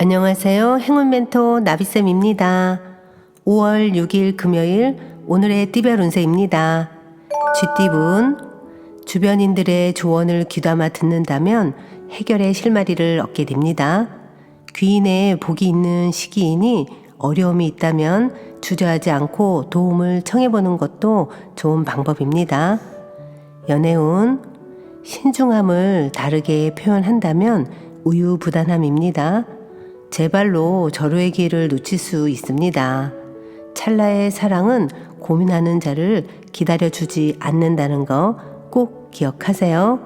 안녕하세요. 행운 멘토 나비쌤입니다. 5월 6일 금요일 오늘의 띠별 운세입니다. 쥐띠분 주변인들의 조언을 귀담아 듣는다면 해결의 실마리를 얻게 됩니다. 귀인의 복이 있는 시기이니 어려움이 있다면 주저하지 않고 도움을 청해보는 것도 좋은 방법입니다. 연애운 신중함을 다르게 표현한다면 우유부단함입니다. 제 발로 절호의 기회를 놓칠 수 있습니다. 찰나의 사랑은 고민하는 자를 기다려주지 않는다는 거 꼭 기억하세요.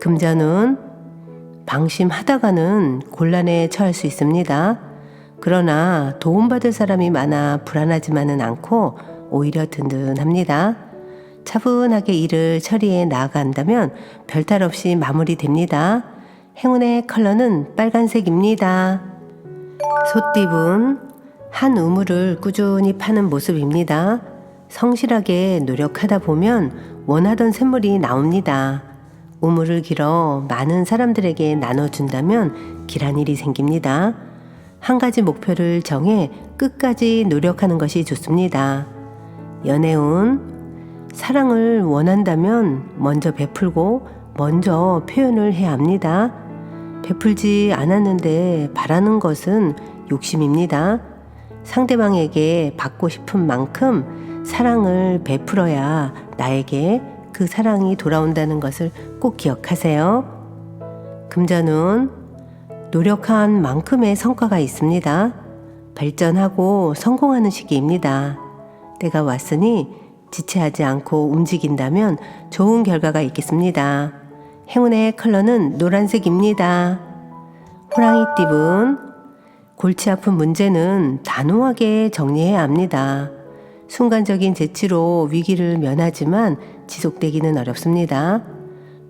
금전은 방심하다가는 곤란에 처할 수 있습니다. 그러나 도움받을 사람이 많아 불안하지만은 않고 오히려 든든합니다. 차분하게 일을 처리해 나아간다면 별탈 없이 마무리됩니다. 행운의 컬러는 빨간색입니다. 소띠분 한 우물을 꾸준히 파는 모습입니다. 성실하게 노력하다 보면 원하던 샘물이 나옵니다. 우물을 길어 많은 사람들에게 나눠준다면 길한 일이 생깁니다. 한 가지 목표를 정해 끝까지 노력하는 것이 좋습니다. 연애운 사랑을 원한다면 먼저 베풀고 먼저 표현을 해야 합니다. 베풀지 않았는데 바라는 것은 욕심입니다. 상대방에게 받고 싶은 만큼 사랑을 베풀어야 나에게 그 사랑이 돌아온다는 것을 꼭 기억하세요. 금전은 노력한 만큼의 성과가 있습니다. 발전하고 성공하는 시기입니다. 때가 왔으니 지체하지 않고 움직인다면 좋은 결과가 있겠습니다. 행운의 컬러는 노란색입니다. 호랑이띠분 골치 아픈 문제는 단호하게 정리해야 합니다. 순간적인 재치로 위기를 면하지만 지속되기는 어렵습니다.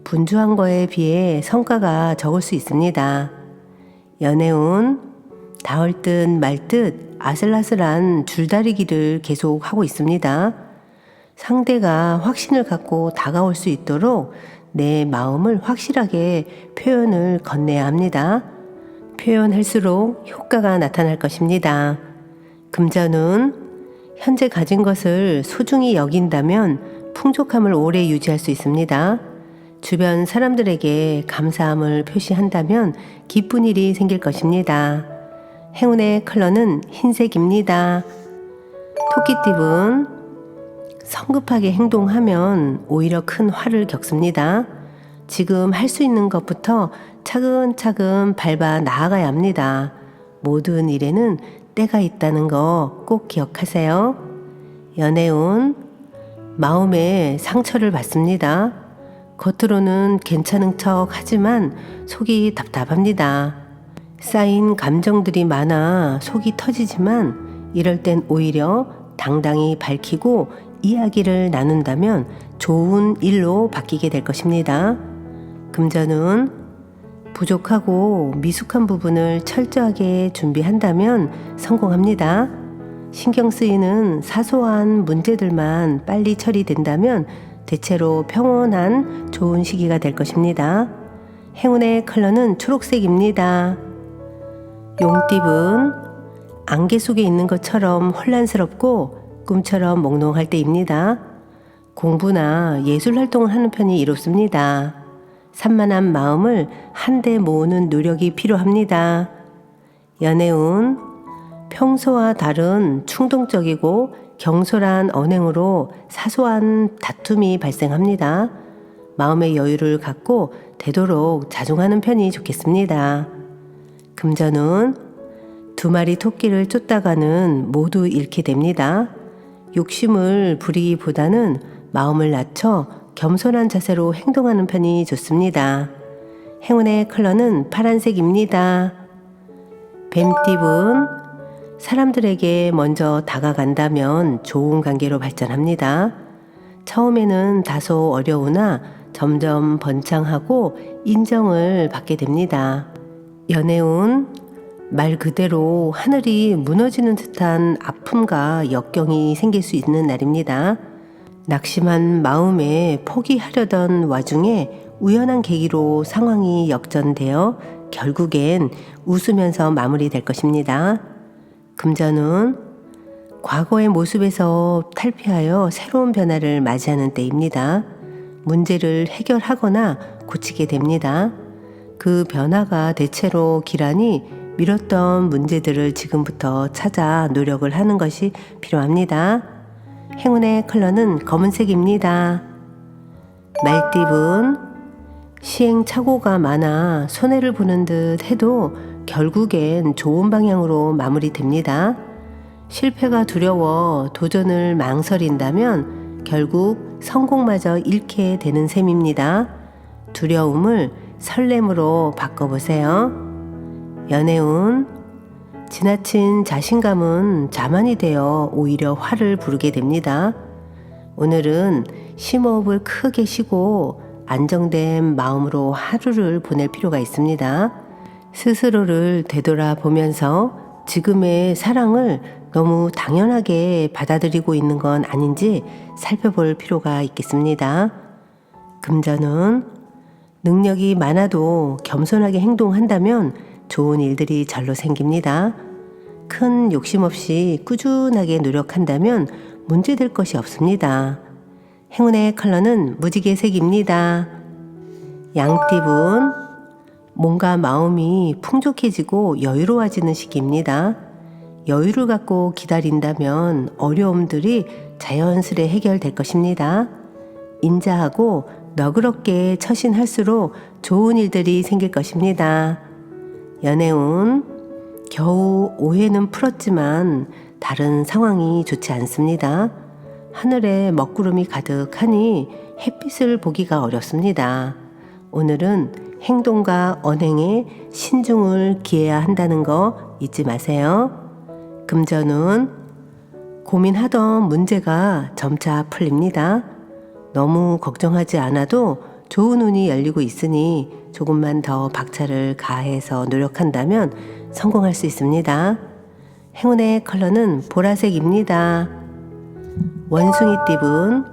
분주한 거에 비해 성과가 적을 수 있습니다. 연애운 닿을 듯 말 듯 아슬아슬한 줄다리기를 계속 하고 있습니다. 상대가 확신을 갖고 다가올 수 있도록 내 마음을 확실하게 표현을 건네야 합니다. 표현할수록 효과가 나타날 것입니다. 금전은 현재 가진 것을 소중히 여긴다면 풍족함을 오래 유지할 수 있습니다. 주변 사람들에게 감사함을 표시한다면 기쁜 일이 생길 것입니다. 행운의 컬러는 흰색입니다. 토끼띠분 성급하게 행동하면 오히려 큰 화를 겪습니다. 지금 할 수 있는 것부터 차근차근 밟아 나아가야 합니다. 모든 일에는 때가 있다는 거 꼭 기억하세요. 연애운 마음에 상처를 받습니다. 겉으로는 괜찮은 척 하지만 속이 답답합니다. 쌓인 감정들이 많아 속이 터지지만 이럴 땐 오히려 당당히 밝히고 이야기를 나눈다면 좋은 일로 바뀌게 될 것입니다. 금전은 부족하고 미숙한 부분을 철저하게 준비한다면 성공합니다. 신경 쓰이는 사소한 문제들만 빨리 처리된다면 대체로 평온한 좋은 시기가 될 것입니다. 행운의 컬러는 초록색입니다. 용띠분 안개 속에 있는 것처럼 혼란스럽고 꿈처럼 몽롱할 때입니다. 공부나 예술 활동을 하는 편이 이롭습니다. 산만한 마음을 한데 모으는 노력이 필요합니다. 연애운 평소와 다른 충동적이고 경솔한 언행으로 사소한 다툼이 발생합니다. 마음의 여유를 갖고 되도록 자중하는 편이 좋겠습니다. 금전은 두 마리 토끼를 쫓다가는 모두 잃게 됩니다. 욕심을 부리기보다는 마음을 낮춰 겸손한 자세로 행동하는 편이 좋습니다. 행운의 컬러는 파란색입니다. 뱀띠분 사람들에게 먼저 다가간다면 좋은 관계로 발전합니다. 처음에는 다소 어려우나 점점 번창하고 인정을 받게 됩니다. 연애운 말 그대로 하늘이 무너지는 듯한 아픔과 역경이 생길 수 있는 날입니다. 낙심한 마음에 포기하려던 와중에 우연한 계기로 상황이 역전되어 결국엔 웃으면서 마무리될 것입니다. 금전운 과거의 모습에서 탈피하여 새로운 변화를 맞이하는 때입니다. 문제를 해결하거나 고치게 됩니다. 그 변화가 대체로 기란이 미뤘던 문제들을 지금부터 찾아 노력을 하는 것이 필요합니다. 행운의 컬러는 검은색입니다. 말띠분 시행착오가 많아 손해를 보는 듯 해도 결국엔 좋은 방향으로 마무리됩니다. 실패가 두려워 도전을 망설인다면 결국 성공마저 잃게 되는 셈입니다. 두려움을 설렘으로 바꿔보세요. 연애운 지나친 자신감은 자만이 되어 오히려 화를 부르게 됩니다. 오늘은 심호흡을 크게 쉬고 안정된 마음으로 하루를 보낼 필요가 있습니다. 스스로를 되돌아보면서 지금의 사랑을 너무 당연하게 받아들이고 있는 건 아닌지 살펴볼 필요가 있겠습니다. 금전은 능력이 많아도 겸손하게 행동한다면 좋은 일들이 절로 생깁니다. 큰 욕심 없이 꾸준하게 노력한다면 문제될 것이 없습니다. 행운의 컬러는 무지개 색입니다. 양띠분, 뭔가 마음이 풍족해지고 여유로워지는 시기입니다. 여유를 갖고 기다린다면 어려움들이 자연스레 해결될 것입니다. 인자하고 너그럽게 처신할수록 좋은 일들이 생길 것입니다. 연애운 겨우 오해는 풀었지만 다른 상황이 좋지 않습니다. 하늘에 먹구름이 가득하니 햇빛을 보기가 어렵습니다. 오늘은 행동과 언행에 신중을 기해야 한다는 거 잊지 마세요. 금전운 고민하던 문제가 점차 풀립니다. 너무 걱정하지 않아도 좋은 운이 열리고 있으니 조금만 더 박차를 가해서 노력한다면 성공할 수 있습니다. 행운의 컬러는 보라색입니다. 원숭이 띠분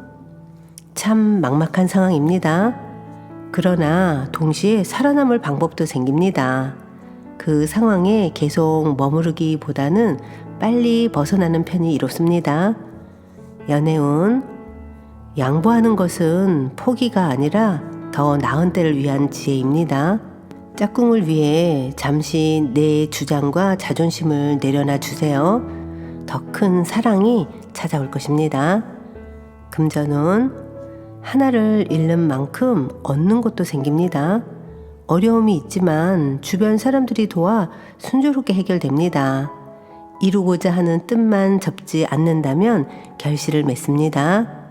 참 막막한 상황입니다. 그러나 동시에 살아남을 방법도 생깁니다. 그 상황에 계속 머무르기보다는 빨리 벗어나는 편이 이롭습니다. 연애운 양보하는 것은 포기가 아니라 더 나은 때를 위한 지혜입니다. 짝꿍을 위해 잠시 내 주장과 자존심을 내려놔 주세요. 더 큰 사랑이 찾아올 것입니다. 금전운 하나를 잃는 만큼 얻는 것도 생깁니다. 어려움이 있지만 주변 사람들이 도와 순조롭게 해결됩니다. 이루고자 하는 뜻만 접지 않는다면 결실을 맺습니다.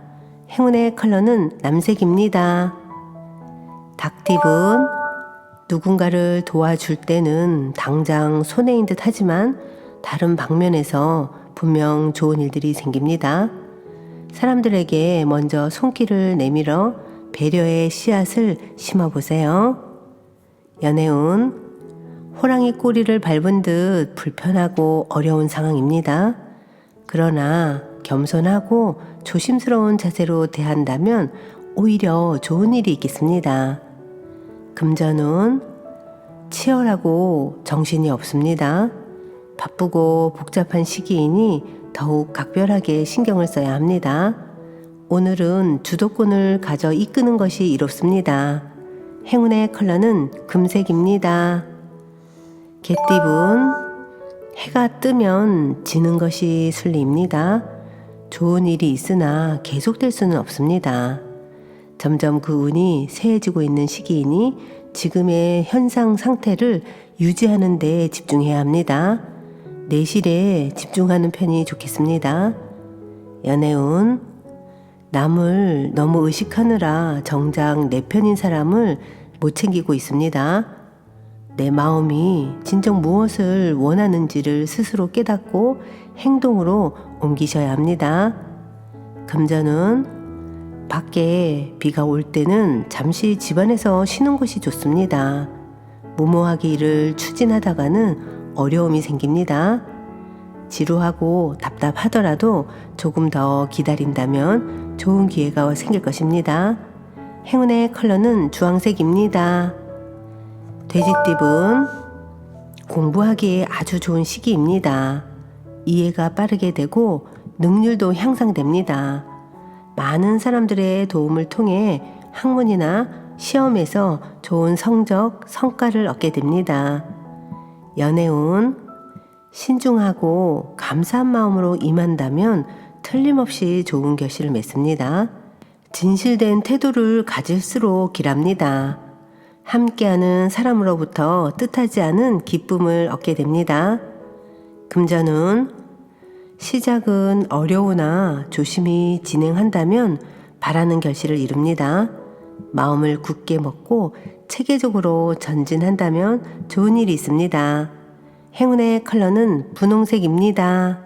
행운의 컬러는 남색입니다. 닭띠분 누군가를 도와줄 때는 당장 손해인 듯 하지만 다른 방면에서 분명 좋은 일들이 생깁니다. 사람들에게 먼저 손길을 내밀어 배려의 씨앗을 심어보세요. 연애운 호랑이 꼬리를 밟은 듯 불편하고 어려운 상황입니다. 그러나 겸손하고 조심스러운 자세로 대한다면 오히려 좋은 일이 있겠습니다. 금전운 치열하고 정신이 없습니다. 바쁘고 복잡한 시기이니 더욱 각별하게 신경을 써야 합니다. 오늘은 주도권을 가져 이끄는 것이 이롭습니다. 행운의 컬러는 금색입니다. 개띠분, 해가 뜨면 지는 것이 순리입니다. 좋은 일이 있으나 계속될 수는 없습니다. 점점 그 운이 세해지고 있는 시기이니 지금의 현상 상태를 유지하는 데 집중해야 합니다. 내실에 집중하는 편이 좋겠습니다. 연애운 남을 너무 의식하느라 정작 내 편인 사람을 못 챙기고 있습니다. 내 마음이 진정 무엇을 원하는지를 스스로 깨닫고 행동으로 옮기셔야 합니다. 금전은 밖에 비가 올 때는 잠시 집안에서 쉬는 것이 좋습니다. 무모하게 일을 추진하다가는 어려움이 생깁니다. 지루하고 답답하더라도 조금 더 기다린다면 좋은 기회가 생길 것입니다. 행운의 컬러는 주황색입니다. 돼지띠은 공부하기에 아주 좋은 시기입니다. 이해가 빠르게 되고 능률도 향상됩니다. 많은 사람들의 도움을 통해 학문이나 시험에서 좋은 성적, 성과를 얻게 됩니다. 연애운 신중하고 감사한 마음으로 임한다면 틀림없이 좋은 결실을 맺습니다. 진실된 태도를 가질수록 길합니다. 함께하는 사람으로부터 뜻하지 않은 기쁨을 얻게 됩니다. 금전운 시작은 어려우나 조심히 진행한다면 바라는 결실을 이룹니다. 마음을 굳게 먹고 체계적으로 전진한다면 좋은 일이 있습니다. 행운의 컬러는 분홍색입니다.